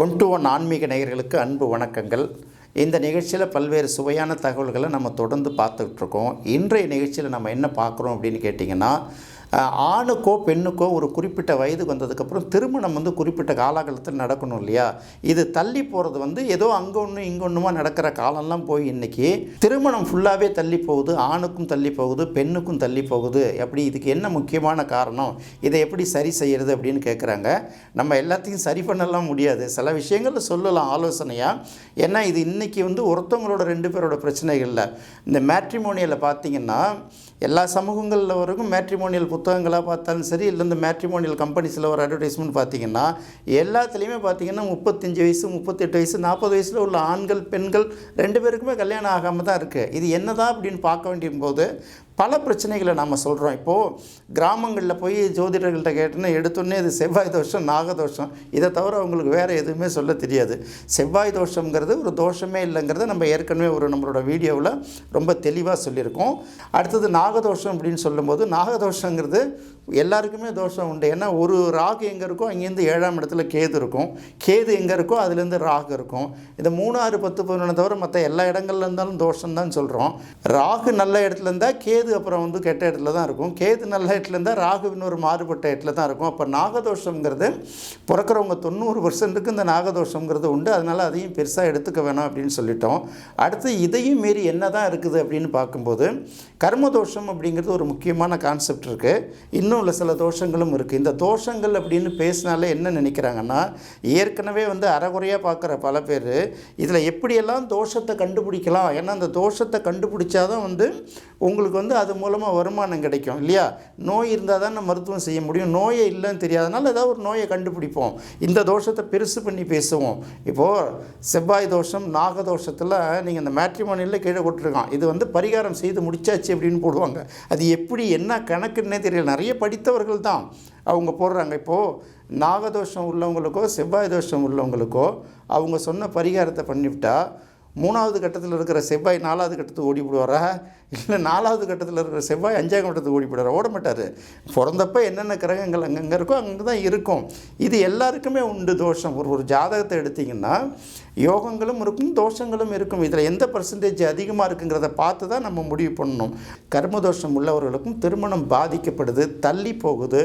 One to one ஆன்மீக நேயர்களுக்கு அன்பு வணக்கங்கள். இந்த நிகழ்ச்சியில் பல்வேறு சுவையான தகவல்களை நம்ம தொடர்ந்து பார்த்துக்கிட்டு இருக்கோம். இன்றைய நிகழ்ச்சியில் நம்ம என்ன பார்க்குறோம் அப்படின்னு கேட்டிங்கன்னா ஆணுக்கோ பெண்ணுக்கோ ஒரு குறிப்பிட்ட வயதுக்கு வந்ததுக்கப்புறம் திருமணம் வந்து குறிப்பிட்ட காலகட்டத்தில் நடக்கணும் இல்லையா? இது தள்ளி போகிறது வந்து ஏதோ அங்கே ஒன்று இங்கே ஒன்றுமா நடக்கிற காலம்லாம் போய் இன்றைக்கி திருமணம் ஃபுல்லாகவே தள்ளி போகுது ஆணுக்கும் தள்ளி போகுது பெண்ணுக்கும் தள்ளி போகுது. அப்படி இதுக்கு என்ன முக்கியமான காரணம்? இதை எப்படி சரி செய்கிறது அப்படின்னு கேட்குறாங்க நம்ம எல்லாத்தையும் சரி பண்ணலாம் முடியாது. சில விஷயங்களில் சொல்லலாம் ஆலோசனையாக ஏன்னா இது இன்றைக்கி வந்து ஒருத்தவங்களோட ரெண்டு பேரோட பிரச்சனைகளில். இந்த மேட்ரிமோனியலை பார்த்தீங்கன்னா எல்லா சமூகங்களில் வரைக்கும் மேட்ரிமோனியல் புத்தகங்களாக பார்த்தாலும் சரி இல்லை இந்த மேட்ரிமோனியல் கம்பெனிஸில் ஒரு அட்வர்டைஸ்மெண்ட் பார்த்தீங்கன்னா எல்லாத்துலேயுமே பார்த்தீங்கன்னா முப்பத்தஞ்சு வயசு முப்பத்தெட்டு வயசு நாற்பது வயசில் உள்ள ஆண்கள் பெண்கள் ரெண்டு பேருக்குமே கல்யாணம் ஆகாமல் தான் இருக்குது இது என்னதான் அப்படின்னு பார்க்க வேண்டிய போது பல பிரச்சனைகளை நாம் சொல்கிறோம் இப்போது கிராமங்களில் போய் ஜோதிடர்கள்ட்ட கேட்டோன்னா எடுத்தோன்னே இது செவ்வாய் தோஷம் நாகதோஷம் இதை தவிர அவங்களுக்கு வேறு எதுவுமே சொல்ல தெரியாது. செவ்வாய் தோஷங்கிறது ஒரு தோஷமே இல்லைங்கிறத நம்ம ஏற்கனவே ஒரு நம்மளோட வீடியோவில் ரொம்ப தெளிவாக சொல்லியிருக்கோம். அடுத்தது நாகதோஷம் அப்படின்னு சொல்லும்போது நாகதோஷங்கிறது எல்லாருக்குமே தோஷம் உண்டு. ஏன்னா ஒரு ராகு எங்கே இருக்கோ அங்கேருந்து ஏழாம் இடத்துல கேது இருக்கும். கேது எங்கே இருக்கோ அதுலேருந்து ராகு இருக்கும். இந்த மூணாறு பத்து பதினொன்று தவிர மற்ற எல்லா இடங்கள்ல இருந்தாலும் தோஷம் தான் சொல்கிறோம் ராகு நல்ல இடத்துல இருந்தால் கேது அப்புறம் வந்து கெட்ட இடத்துல தான் இருக்கும். கேது நல்ல இடத்துல இருந்தால் ராகுவின் ஒரு மாறுபட்ட இடத்துல தான் இருக்கும். அப்போ நாகதோஷங்கிறது பிறக்கிறவங்க தொண்ணூறு பர்சன்ட்டுக்கு இந்த நாகதோஷங்கிறது உண்டு. அதனால் அதையும் பெருசாக எடுத்துக்க வேணாம் அப்படின்னு சொல்லிட்டோம். அடுத்து இதையும் மீறி என்ன தான் இருக்குது அப்படின்னு பார்க்கும்போது கர்மதோஷம் அப்படிங்கிறது ஒரு முக்கியமான கான்செப்ட் இருக்குது இன்னும் உள்ள சில தோஷங்களும் இருக்குது இந்த தோஷங்கள் அப்படின்னு பேசினாலே என்ன நினைக்கிறாங்கன்னா ஏற்கனவே வந்து அறகுறையாக பார்க்குற பல பேர் இதில் எப்படியெல்லாம் தோஷத்தை கண்டுபிடிக்கலாம்? ஏன்னா அந்த தோஷத்தை கண்டுபிடிச்சாதான் வந்து உங்களுக்கு வந்து அது மூலமாக வருமானம் கிடைக்கும் இல்லையா? நோய் இருந்தால் தான் நம்ம மருத்துவம் செய்ய முடியும். நோயே இல்லைன்னு தெரியாதனால ஏதாவது ஒரு நோயை கண்டுபிடிப்போம். இந்த தோஷத்தை பெருசு பண்ணி பேசுவோம். இப்போது செவ்வாய் தோஷம் நாக தோஷத்தில் நீங்கள் இந்த மேட்ரிமோனியில் கீழே கொட்டிருக்கான் இது வந்து பரிகாரம் செய்து முடிச்சாச்சு அப்படின்னு போடுவாங்க. அது எப்படி என்ன கணக்குன்னே தெரியல. நிறைய படித்தவர்கள் தான் அவங்க போடுறாங்க. இப்போது நாகதோஷம் உள்ளவங்களுக்கோ செவ்வாய் தோஷம் உள்ளவங்களுக்கோ அவங்க சொன்ன பரிகாரத்தை பண்ணிவிட்டா மூணாவது கட்டத்தில் இருக்கிற செவ்வாய் நாலாவது கட்டத்துக்கு ஓடி விடுவாரா இல்லை நாலாவது கட்டத்தில் இருக்கிற செவ்வாய் அஞ்சாம் கட்டத்துக்கு ஓடி விடுவாரா ஓட மாட்டார். பிறந்தப்ப என்னென்ன கிரகங்கள் அங்கங்கே இருக்கோ அங்கே தான் இருக்கும். இது எல்லாருக்குமே உண்டு தோஷம். ஒரு ஒரு ஜாதகத்தை எடுத்திங்கன்னா யோகங்களும் இருக்கும் தோஷங்களும் இருக்கும். இதில் எந்த பர்சன்டேஜ் அதிகமாக இருக்குங்கிறத பார்த்து தான் நம்ம முடிவு பண்ணணும். கர்ம தோஷம் உள்ளவர்களுக்கும் திருமணம் பாதிக்கப்படுது தள்ளி போகுது.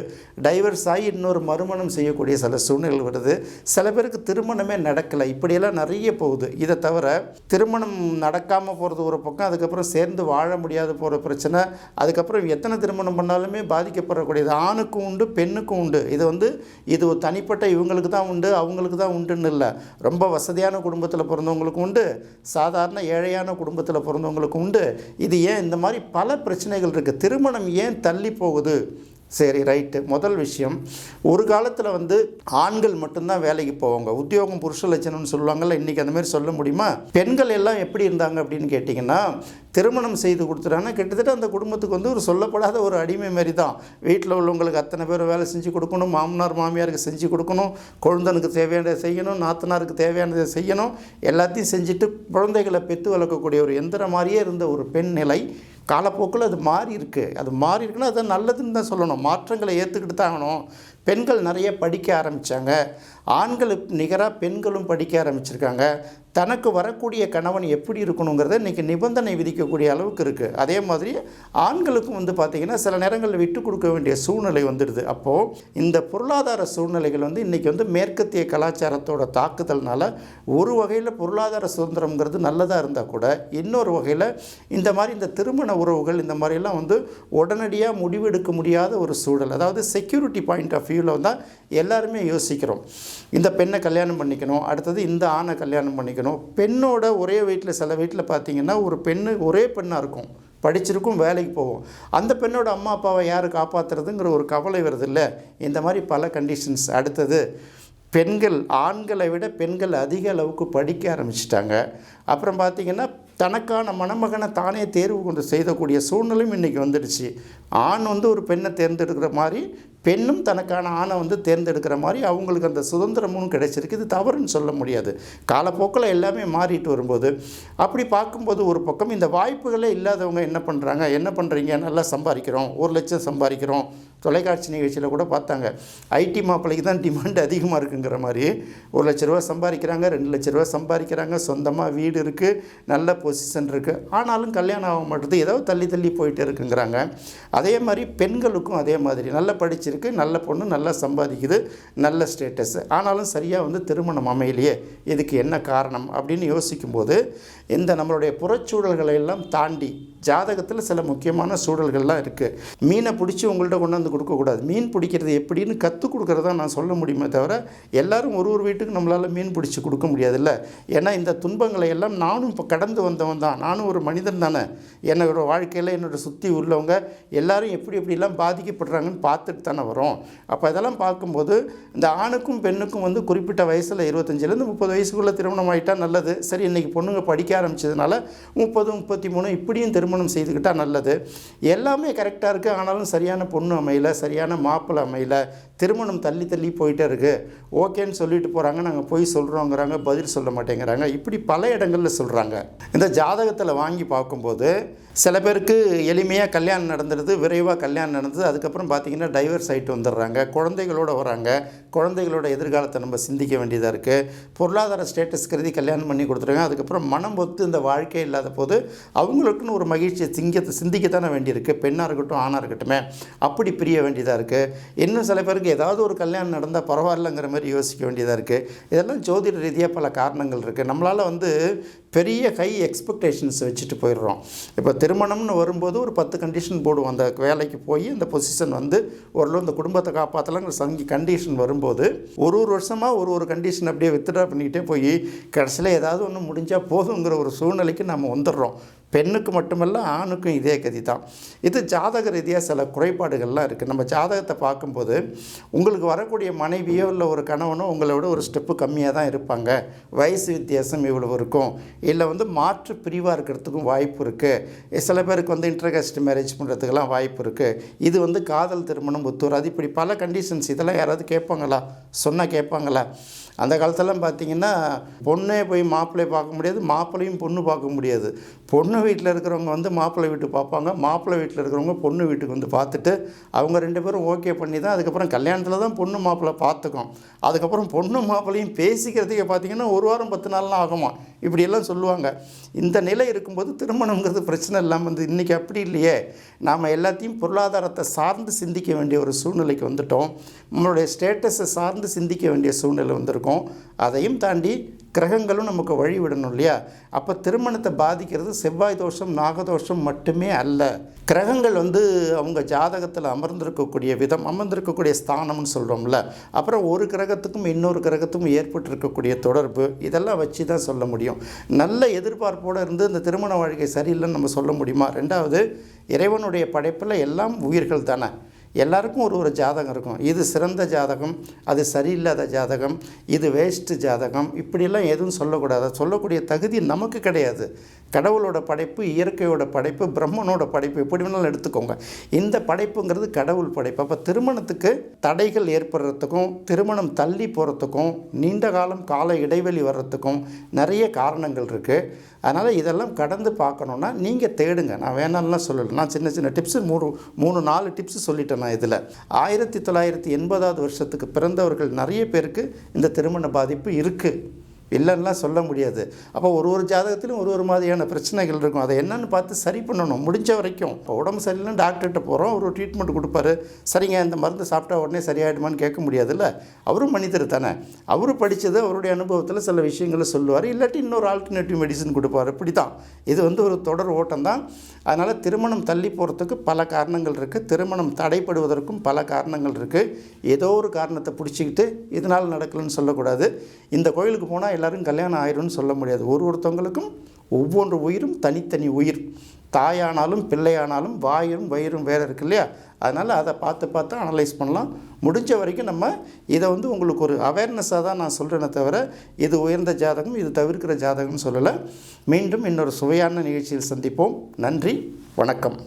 டைவர்ஸ் ஆகி இன்னொரு மறுமணம் செய்யக்கூடிய சில சூழ்நிலைகள் வருது. சில பேருக்கு திருமணமே நடக்கலை. இப்படியெல்லாம் நிறைய போகுது. இதை தவிர திருமணம் நடக்காமல் போகிறது ஒரு பக்கம் அதுக்கப்புறம் சேர்ந்து வாழ முடியாது போகிற பிரச்சனை. அதுக்கப்புறம் எத்தனை திருமணம் பண்ணாலுமே பாதிக்கப்படக்கூடியது. ஆணுக்கும் உண்டு பெண்ணுக்கும் உண்டு. இது வந்து இது ஒரு தனிப்பட்ட இவங்களுக்கு தான் உண்டு அவங்களுக்கு தான் உண்டுன்னு இல்லை. ரொம்ப வசதியான குடும்பத்தில் பிறந்தவங்களுக்கும் உண்டு. சாதாரண ஏழையான குடும்பத்தில் பிறந்தவங்களுக்கும் உண்டு. இது ஏன் இந்த மாதிரி பல பிரச்சனைகள் இருக்குது திருமணம் ஏன் தள்ளி போகுது? சரி ரைட்டு முதல் விஷயம் ஒரு காலத்தில் வந்து ஆண்கள் மட்டும்தான் வேலைக்கு போவாங்க. உத்தியோகம் புருஷ லட்சணம்னு சொல்லுவாங்கள்ல இன்றைக்கி அந்த மாதிரி சொல்ல முடியுமா? பெண்கள் எல்லாம் எப்படி இருந்தாங்க அப்படின்னு கேட்டிங்கன்னா திருமணம் செய்து கொடுத்துட்டாங்கன்னா கிட்டத்தட்ட அந்த குடும்பத்துக்கு வந்து ஒரு சொல்லப்படாத ஒரு அடிமை மாதிரி தான் வீட்டில் உள்ளவங்களுக்கு அத்தனை பேர் வேலை செஞ்சு கொடுக்கணும் மாமனார் மாமியாருக்கு செஞ்சு கொடுக்கணும் குழந்தனுக்கு தேவையானதை செய்யணும் நாத்தனாருக்கு தேவையானதை செய்யணும் எல்லாத்தையும் செஞ்சுட்டு குழந்தைகளை பெற்று வளர்க்கக்கூடிய ஒரு எந்திரம் மாதிரியே இருந்த ஒரு பெண் நிலை காலப்போக்கில் அது மாறி இருக்குது அது மாறி இருக்குன்னா அது நல்லதுன்னு தான் சொல்லணும். மாற்றங்களை ஏற்றுக்கிட்டு தான் ஆகணும். பெண்கள் நிறைய படிக்க ஆரம்பித்தாங்க ஆண்களுக்கு நிகராக பெண்களும் படிக்க ஆரம்பிச்சிருக்காங்க. தனக்கு வரக்கூடிய கணவன் எப்படி இருக்கணுங்கிறத இன்றைக்கி நிபந்தனை விதிக்கக்கூடிய அளவுக்கு இருக்குது அதே மாதிரி ஆண்களுக்கும் வந்து பார்த்திங்கன்னா சில நேரங்களில் விட்டு கொடுக்க வேண்டிய சூழ்நிலை வந்துடுது. அப்போது இந்த பொருளாதார சூழ்நிலைகள் வந்து இன்றைக்கி வந்து மேற்கத்திய கலாச்சாரத்தோட தாக்குதல்னால ஒரு வகையில் பொருளாதார சுதந்திரம்ங்கிறது நல்லதாக இருந்தால் கூட இன்னொரு வகையில் இந்த மாதிரி இந்த திருமண உறவுகள் இந்த மாதிரிலாம் வந்து உடனடியாக முடிவெடுக்க முடியாத ஒரு சூழல். அதாவது செக்யூரிட்டி பாயிண்ட் ஆஃப் வியூவில் தான் எல்லாருமே யோசிக்கிறோம். இந்த பெண்ணை கல்யாணம் பண்ணிக்கணும் அடுத்தது இந்த ஆணை கல்யாணம் பண்ணிக்கணும். பெண்ணோட ஒரே வீட்டில் சில வீட்டில் பார்த்தீங்கன்னா ஒரு பெண்ணு ஒரே பெண்ணாக இருக்கும். படிச்சிருக்கும் வேலைக்கு போவோம். அந்த பெண்ணோட அம்மா அப்பாவை யார் காப்பாற்றுறதுங்கிற ஒரு கவலை வருது இல்லை இந்த மாதிரி பல கண்டிஷன்ஸ் அடுத்தது பெண்கள் ஆண்களை விட பெண்கள் அதிக அளவுக்கு படிக்க ஆரம்பிச்சிட்டாங்க. அப்புறம் பார்த்திங்கன்னா தனக்கான மணமகனை தானே தேர்வு கொண்டு செய்தக்கூடிய சூழ்நிலையும் இன்றைக்கி வந்துடுச்சு. ஆண் வந்து ஒரு பெண்ணை தேர்ந்தெடுக்கிற மாதிரி பெண்ணும் தனக்கான ஆணை வந்து தேர்ந்தெடுக்கிற மாதிரி அவங்களுக்கு அந்த சுதந்திரமும் கிடைச்சிருக்கு. இது தவறுன்னு சொல்ல முடியாது. காலப்போக்கில் எல்லாமே மாறிட்டு வரும்போது அப்படி பார்க்கும்போது ஒரு பக்கம் இந்த வாய்ப்புகளே இல்லாதவங்க என்ன பண்ணுறாங்க என்ன பண்ணுறீங்க நல்லா சம்பாதிக்கிறோம். ஒரு லட்சம் சம்பாதிக்கிறோம். தொலைக்காட்சி நிகழ்ச்சியில் கூட பார்த்தாங்க. ஐடி மாப்பிள்ளைக்கு தான் டிமாண்ட் அதிகமாக இருக்குங்கிற மாதிரி. ஒரு லட்ச ரூபா சம்பாதிக்கிறாங்க ரெண்டு லட்ச ரூபா சம்பாதிக்கிறாங்க சொந்தமாக வீடு இருக்குது நல்ல பொசிஷன் இருக்குது ஆனாலும் கல்யாணம் ஆக மாட்டேது ஏதோ தள்ளி தள்ளி போயிட்டு இருக்குங்கிறாங்க. அதே மாதிரி பெண்களுக்கும் அதே மாதிரி. நல்லா படிச்சிருக்கு நல்ல பொண்ணு நல்லா சம்பாதிக்குது நல்ல ஸ்டேட்டஸ் ஆனாலும் சரியாக வந்து திருமணம் அமையலையே இதுக்கு என்ன காரணம் அப்படின்னு யோசிக்கும்போது இந்த நம்மளுடைய புறச்சூழல்களை எல்லாம் தாண்டி ஜாதகத்தில் சில முக்கியமான சூழல்கள்லாம் இருக்குது மீனை பிடிச்சி உங்கள்கிட்ட கொண்டாந்து கொடுக்கக்கூடாது. மீன் பிடிக்கிறது எப்படின்னு கற்றுக் கொடுக்குறதா நான் சொல்ல முடியுமே தவிர எல்லாரும் ஒரு ஒரு வீட்டுக்கு நம்மளால் மீன் பிடிச்சி கொடுக்க முடியாதுல்ல. ஏன்னா இந்த துன்பங்களை எல்லாம் நானும் இப்போ கடந்து வந்தவன் தான். நானும் ஒரு மனிதன் தானே. என்னோட வாழ்க்கையில் என்னோட சுற்றி உள்ளவங்க எல்லாரும் எப்படி எப்படிலாம் பாதிக்கப்படுறாங்கன்னு பார்த்துட்டு தானே வரோம். அப்போ இதெல்லாம் பார்க்கும்போது இந்த ஆணுக்கும் பெண்ணுக்கும் வந்து குறிப்பிட்ட வயசில் இருபத்தஞ்சிலேருந்து முப்பது வயசுக்குள்ளே திருமணம் ஆகிட்டால் நல்லது. சரி இன்றைக்கி பொண்ணுங்க படிக்க ஆரம்பித்ததுனால முப்பது முப்பத்தி மூணு இப்படியும் திருமணம் செய்துக்கிட்டால் நல்லது. எல்லாமே கரெக்டாக இருக்குது ஆனாலும் சரியான பொண்ணு அமையல. சரியான மாப்பிள்ளை அமையல திருமணம் தள்ளி தள்ளி போயிட்டே இருக்குது ஓகேன்னு சொல்லிட்டு போகிறாங்க நாங்கள் போய் சொல்கிறோங்கிறாங்க பதில் சொல்ல மாட்டேங்கிறாங்க. இப்படி பல இடங்களில் சொல்கிறாங்க இந்த ஜாதகத்தில் வாங்கி பார்க்கும்போது சில பேருக்கு எளிமையாக கல்யாணம் நடந்துடுது விரைவாக கல்யாணம் நடந்தது. அதுக்கப்புறம் பார்த்திங்கன்னா டைவர்ஸ் ஆகிட்டு வந்துடுறாங்க. குழந்தைகளோட வராங்க. குழந்தைகளோட எதிர்காலத்தை நம்ம சிந்திக்க வேண்டியதாக இருக்குது பொருளாதார ஸ்டேட்டஸ் கருதி கல்யாணம் பண்ணி கொடுத்துருங்க அதுக்கப்புறம் மனம் ஒத்து இந்த வாழ்க்கை இல்லாத போது அவங்களுக்குன்னு ஒரு மகிழ்ச்சியை சிங்கத்தை சிந்திக்கத்தானே வேண்டியிருக்கு. பெண்ணாக இருக்கட்டும் ஆணாக இருக்கட்டுமே. அப்படி பிரிய வேண்டியதாக இருக்குது இன்னும் சில பேருக்கு ஏதாவது ஒரு கல்யாணம் நடந்தால் பரவாயில்லைங்கிற மாதிரி யோசிக்க வேண்டியதாக இருக்குது இதெல்லாம் ஜோதிட ரீதியாக பல காரணங்கள் இருக்குது நம்மளால் வந்து பெரிய ஹை எக்ஸ்பெக்டேஷன்ஸ் வச்சுட்டு போயிடுறோம். இப்போ திருமணம்னு வரும்போது ஒரு பத்து கண்டிஷன் போடுவோம். அந்த வேலைக்கு போய் அந்த பொசிஷன் வந்து ஓரளவு இந்த குடும்பத்தை காப்பாற்றலாங்கிற சங்கி கண்டிஷன் வரும்போது ஒரு ஒரு வருஷமாக ஒரு ஒரு கண்டிஷன் அப்படியே வித்ட்ரா பண்ணிக்கிட்டே போய் கடைசியில் ஏதாவது ஒன்று முடிஞ்சால் போதுங்கிற ஒரு சூழ்நிலைக்கு நம்ம வந்துடுறோம். பெண்ணுக்கு மட்டுமல்ல ஆணுக்கும் இதே கதி தான் இது ஜாதக ரீதியாக சில குறைபாடுகள்லாம் இருக்குது நம்ம ஜாதகத்தை பார்க்கும்போது உங்களுக்கு வரக்கூடிய மனைவியோ இல்லை ஒரு கணவனோ உங்களை விட ஒரு ஸ்டெப்பு கம்மியாக தான் இருப்பாங்க. வயசு வித்தியாசம் இவ்வளவு இருக்கும். இல்லை வந்து மாற்று பிரிவாக இருக்கிறதுக்கும் வாய்ப்பு இருக்குது சில பேருக்கு வந்து இன்டர்காஸ்ட் மேரேஜ் பண்ணுறதுக்கெல்லாம் வாய்ப்பு இருக்குது இது வந்து காதல் திருமணம் ஒத்துவராது இப்படி பல கண்டிஷன்ஸ் இதெல்லாம் யாராவது கேட்பாங்களா? சொன்னால் கேட்பாங்களா? அந்த காலத்தெல்லாம் பார்த்தீங்கன்னா பொண்ணே போய் மாப்பிள்ளையை பார்க்க முடியாது மாப்பிள்ளையும் பொண்ணு பார்க்க முடியாது. பொண்ணு வீட்டில் இருக்கிறவங்க வந்து மாப்பிள்ளை வீட்டு பார்ப்பாங்க. மாப்பிள்ளை வீட்டில் இருக்கிறவங்க பொண்ணு வீட்டுக்கு வந்து பார்த்துட்டு அவங்க ரெண்டு பேரும் ஓகே பண்ணி தான் அதுக்கப்புறம் கல்யாணத்தில் தான் பொண்ணு மாப்பிள்ளை பார்த்துக்கும். அதுக்கப்புறம் பொண்ணு மாப்பிள்ளையும் பேசிக்கிறதுக்கே பார்த்தீங்கன்னா ஒரு வாரம் பத்து நாள்லாம் ஆகுமா? இப்படியெல்லாம் சொல்லுவாங்க. இந்த நிலை இருக்கும்போது திருமணங்கிறது பிரச்சனை இல்லாமல் வந்து இன்றைக்கி அப்படி இல்லையே. நாம் எல்லாத்தையும் பொருளாதாரத்தை சார்ந்து சிந்திக்க வேண்டிய ஒரு சூழ்நிலைக்கு வந்துட்டோம். நம்மளுடைய ஸ்டேட்டஸை சார்ந்து சிந்திக்க வேண்டிய சூழ்நிலை வந்துருக்கும். இருக்கும். அதையும் தாண்டி கிரகங்களும் நமக்கு வழி விடணும் இல்லையா? அப்போ திருமணத்தை பாதிக்கிறது செவ்வாய் தோஷம் நாகதோஷம் மட்டுமே அல்ல. கிரகங்கள் வந்து அவங்க ஜாதகத்தில் அமர்ந்திருக்கக்கூடிய விதம் அமர்ந்திருக்கக்கூடிய ஸ்தானம்னு சொல்கிறோம்ல அப்புறம் ஒரு கிரகத்துக்கும் இன்னொரு கிரகத்துக்கும் ஏற்பட்டிருக்கக்கூடிய தொடர்பு இதெல்லாம் வச்சு தான் சொல்ல முடியும். நல்ல எதிர்பார்ப்போடு இருந்து இந்த திருமண வாழ்க்கை சரியில்லைன்னு நம்ம சொல்ல முடியுமா? ரெண்டாவது இறைவனுடைய படைப்பில் எல்லாம் உயிர்கள் தானே. எல்லாருக்கும் ஒரு ஒரு ஜாதகம் இருக்கும். இது சிறந்த ஜாதகம் அது சரியில்லாத ஜாதகம் இது வேஸ்ட்டு ஜாதகம் இப்படியெல்லாம் எதுவும் சொல்லக்கூடாது. சொல்லக்கூடிய தகுதி நமக்கு கிடையாது. கடவுளோட படைப்பு இயற்கையோட படைப்பு பிரம்மனோட படைப்பு எப்படி வேணாலும் எடுத்துக்கோங்க. இந்த படைப்புங்கிறது கடவுள் படைப்பு. அப்போ திருமணத்துக்கு தடைகள் ஏற்படுறதுக்கும் திருமணம் தள்ளி போகிறதுக்கும் நீண்ட காலம் கால இடைவெளி வர்றதுக்கும் நிறைய காரணங்கள் இருக்குது அதனால் இதெல்லாம் கடந்து பார்க்கணுன்னா நீங்கள் தேடுங்க. நான் வேணாம்லாம் சொல்லலை. நான் சின்ன சின்ன டிப்ஸு மூணு மூணு நாலு டிப்ஸு சொல்லிட்டேன் நான் இதில். ஆயிரத்தி தொள்ளாயிரத்தி எண்பதாவது வருஷத்துக்கு பிறந்தவர்கள் நிறைய பேருக்கு இந்த திருமண பாதிப்பு இருக்குது இல்லைன்னா சொல்ல முடியாது. அப்போ ஒரு ஒரு ஜாதகத்திலும் ஒரு ஒரு மாதிரியான பிரச்சனைகள் இருக்கும். அதை என்னென்னு பார்த்து சரி பண்ணணும். முடிஞ்ச வரைக்கும். இப்போ உடம்பு சரியில்லைன்னு டாக்டர்கிட்ட போகிறோம் ஒரு ட்ரீட்மெண்ட் கொடுப்பாரு. சரிங்க இந்த மருந்து சாப்பிட்டா உடனே சரியாயிடுமான்னு கேட்க முடியாதுல்ல? அவரும் மனிதர் தானே. அவர் படித்தது அவருடைய அனுபவத்தில் சில விஷயங்களை சொல்லுவார். இல்லாட்டி இன்னொரு ஆல்டர்னேட்டிவ் மெடிசன் கொடுப்பார். இப்படி தான் இது வந்து ஒரு தொடர் ஓட்டம் தான். அதனால் திருமணம் தள்ளி போகிறதுக்கு பல காரணங்கள் இருக்குது திருமணம் தடைப்படுவதற்கும் பல காரணங்கள் இருக்குது ஏதோ ஒரு காரணத்தை பிடிச்சிக்கிட்டு இதனால் நடக்கலன்னு சொல்லக்கூடாது. இந்த கோயிலுக்கு போனால் எல்லாரும் கல்யாணம் ஆயிரும்னு சொல்ல முடியாது. ஒரு ஒருத்தவங்களுக்கும் ஒவ்வொன்று உயிரும் தனித்தனி உயிர். தாயானாலும் பிள்ளையானாலும் வாயும் வயிறும் வேறு இருக்கு இல்லையா? அதனால் அதை பார்த்து பார்த்து அனலைஸ் பண்ணலாம். முடிஞ்ச வரைக்கும் நம்ம இதை வந்து உங்களுக்கு ஒரு அவேர்னஸாக தான் நான் சொல்கிறேனே தவிர இது உயர்ந்த ஜாதகம் இது தவிர்க்கிற ஜாதகம்னு சொல்லலை. மீண்டும் இன்னொரு சுவையான நிகழ்ச்சியில் சந்திப்போம். நன்றி வணக்கம்.